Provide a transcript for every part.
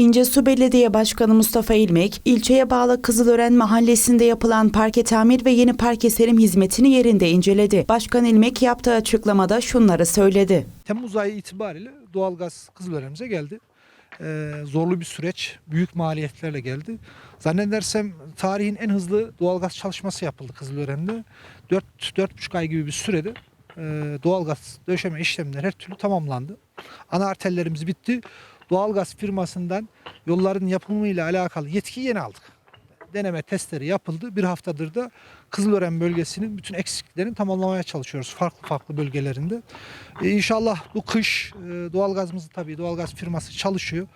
İncesu Belediye Başkanı Mustafa İlmek, ilçeye bağlı Kızılören mahallesinde yapılan parke tamir ve yeni parke serim hizmetini yerinde inceledi. Başkan İlmek yaptığı açıklamada şunları söyledi. Temmuz ayı itibariyle doğalgaz Kızılören'imize geldi. Ee, zorlu bir süreç, büyük maliyetlerle geldi. Zannedersem tarihin en hızlı doğalgaz çalışması yapıldı Kızılören'de. 4-4,5 ay gibi bir sürede e, doğalgaz döşeme işlemleri her türlü tamamlandı. Ana arterlerimiz bitti. Doğalgaz firmasından yolların yapımıyla alakalı yetkiyi yeni aldık. Deneme testleri yapıldı. Bir haftadır da Kızılören bölgesinin bütün eksikliklerini tamamlamaya çalışıyoruz farklı farklı bölgelerinde. E, inşallah bu kış e, doğalgazımızı tabii doğalgaz firması çalışıyor.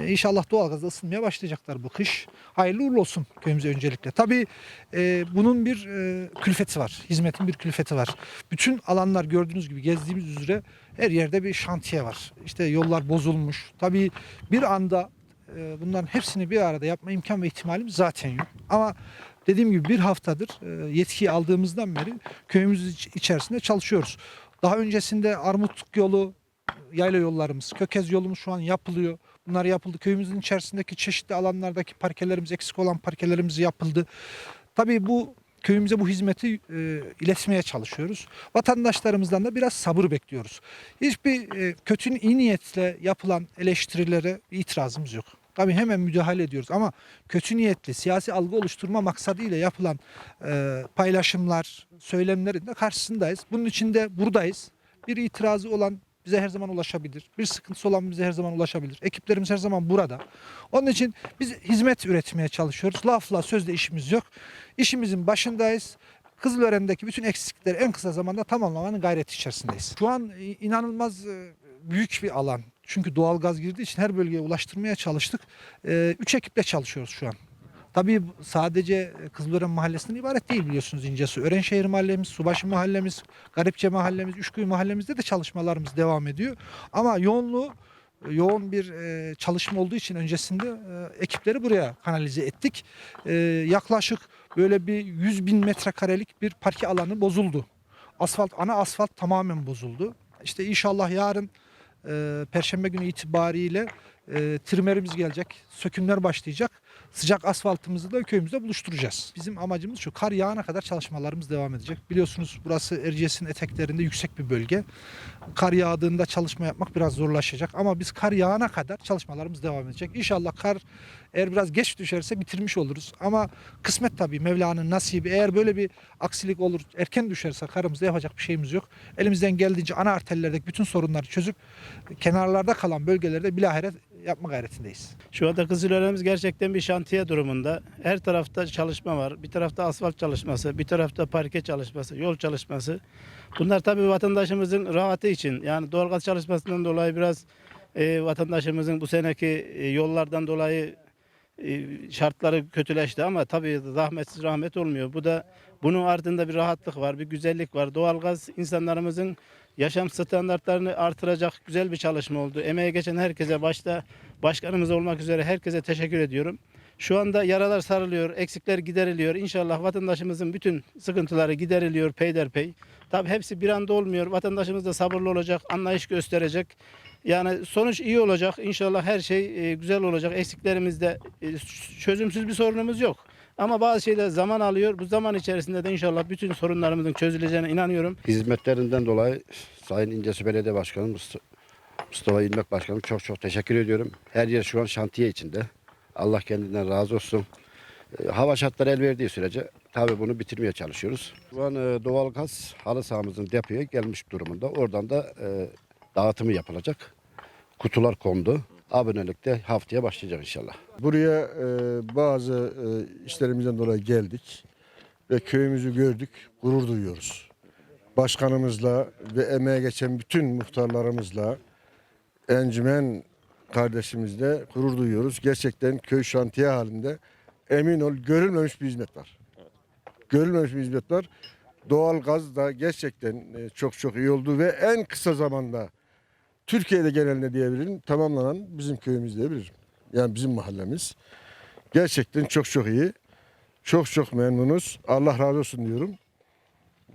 E, inşallah doğalgazda ısınmaya başlayacaklar bu kış. Hayırlı uğurlu olsun köyümüze öncelikle. Tabii e, bunun bir e, külfeti var. Hizmetin bir külfeti var. Bütün alanlar gördüğünüz gibi gezdiğimiz üzere her yerde bir şantiye var. İşte yollar bozulmuş. Tabii bir anda e, bunların hepsini bir arada yapma imkan ve ihtimalimiz zaten yok. Ama dediğim gibi bir haftadır e, yetkiyi aldığımızdan beri köyümüz iç- içerisinde çalışıyoruz. Daha öncesinde Armutluk yolu, yayla yollarımız, Kökez yolumuz şu an yapılıyor. Bunlar yapıldı. Köyümüzün içerisindeki çeşitli alanlardaki parkelerimiz, eksik olan parkelerimiz yapıldı. Tabii bu köyümüze bu hizmeti e, iletmeye çalışıyoruz. Vatandaşlarımızdan da biraz sabır bekliyoruz. Hiçbir e, kötü iyi niyetle yapılan eleştirilere itirazımız yok. Tabii hemen müdahale ediyoruz ama kötü niyetli siyasi algı oluşturma maksadıyla yapılan e, paylaşımlar, söylemlerin de karşısındayız. Bunun için de buradayız. Bir itirazı olan bize her zaman ulaşabilir. Bir sıkıntısı olan bize her zaman ulaşabilir. Ekiplerimiz her zaman burada. Onun için biz hizmet üretmeye çalışıyoruz. Lafla sözle işimiz yok. İşimizin başındayız. Kızılören'deki bütün eksiklikleri en kısa zamanda tamamlamanın gayreti içerisindeyiz. Şu an inanılmaz e, büyük bir alan. Çünkü doğal gaz girdiği için her bölgeye ulaştırmaya çalıştık. E, Üç ekiple çalışıyoruz şu an. Tabii sadece Kızılören Mahallesi'nden ibaret değil biliyorsunuz İncesu. Örenşehir Mahallemiz, Subaşı Mahallemiz, Garipçe Mahallemiz, Üçkuyu Mahallemizde de çalışmalarımız devam ediyor. Ama yoğunluğu yoğun bir e, çalışma olduğu için öncesinde e, ekipleri buraya kanalize ettik. E, yaklaşık böyle bir 100 bin metrekarelik bir parke alanı bozuldu. Asfalt, ana asfalt tamamen bozuldu. İşte inşallah yarın e, Perşembe günü itibariyle e, trimerimiz gelecek, sökümler başlayacak. Sıcak asfaltımızı da köyümüzde buluşturacağız. Bizim amacımız şu, kar yağana kadar çalışmalarımız devam edecek. Biliyorsunuz burası Erciyes'in eteklerinde yüksek bir bölge. Kar yağdığında çalışma yapmak biraz zorlaşacak ama biz kar yağana kadar çalışmalarımız devam edecek. İnşallah kar eğer biraz geç düşerse bitirmiş oluruz. Ama kısmet tabii Mevla'nın nasibi. Eğer böyle bir aksilik olur, erken düşerse karımızda yapacak bir şeyimiz yok. Elimizden geldiğince ana arterlerdeki bütün sorunları çözüp kenarlarda kalan bölgelerde bilahare yapma gayretindeyiz. Şu anda Kızılören'imiz gerçekten bir şantiye durumunda. Her tarafta çalışma var. Bir tarafta asfalt çalışması, bir tarafta parke çalışması, yol çalışması. Bunlar tabii vatandaşımızın rahatı için. Yani doğalgaz çalışmasından dolayı biraz e, vatandaşımızın bu seneki e, yollardan dolayı e, şartları kötüleşti ama tabii zahmetsiz rahmet olmuyor. Bu da bunun ardında bir rahatlık var, bir güzellik var. Doğalgaz insanlarımızın yaşam standartlarını artıracak güzel bir çalışma oldu. Emeğe geçen herkese başta başkanımız olmak üzere herkese teşekkür ediyorum. Şu anda yaralar sarılıyor, eksikler gideriliyor. İnşallah vatandaşımızın bütün sıkıntıları gideriliyor peyderpey. Tabii hepsi bir anda olmuyor. Vatandaşımız da sabırlı olacak, anlayış gösterecek. Yani sonuç iyi olacak. İnşallah her şey e, güzel olacak. Eksiklerimizde e, çözümsüz bir sorunumuz yok. Ama bazı şeyler zaman alıyor. Bu zaman içerisinde de inşallah bütün sorunlarımızın çözüleceğine inanıyorum. Hizmetlerinden dolayı Sayın İncesu Belediye Başkanı Mustafa, İlmek Başkanım çok çok teşekkür ediyorum. Her yer şu an şantiye içinde. Allah kendinden razı olsun. E, Hava şartları el verdiği sürece tabii bunu bitirmeye çalışıyoruz. Şu an e, doğalgaz halı sahamızın depoya gelmiş durumunda. Oradan da e, dağıtımı yapılacak. Kutular kondu. Abonelikte haftaya başlayacak inşallah. Buraya e, bazı e, işlerimizden dolayı geldik ve köyümüzü gördük, gurur duyuyoruz. Başkanımızla ve emeğe geçen bütün muhtarlarımızla, encümen kardeşimizle gurur duyuyoruz. Gerçekten köy şantiye halinde emin ol görülmemiş bir hizmet var. Görülmemiş bir hizmet var. Doğal gaz da gerçekten e, çok çok iyi oldu ve en kısa zamanda Türkiye'de genelinde diyebilirim tamamlanan bizim köyümüz diyebilirim. Yani bizim mahallemiz. Gerçekten çok çok iyi. Çok çok memnunuz. Allah razı olsun diyorum.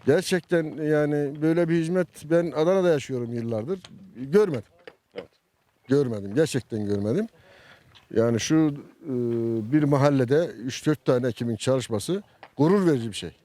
Gerçekten yani böyle bir hizmet ben Adana'da yaşıyorum yıllardır. Görmedim. Görmedim. Gerçekten görmedim. Yani şu e, bir mahallede 3-4 tane ekibin çalışması gurur verici bir şey.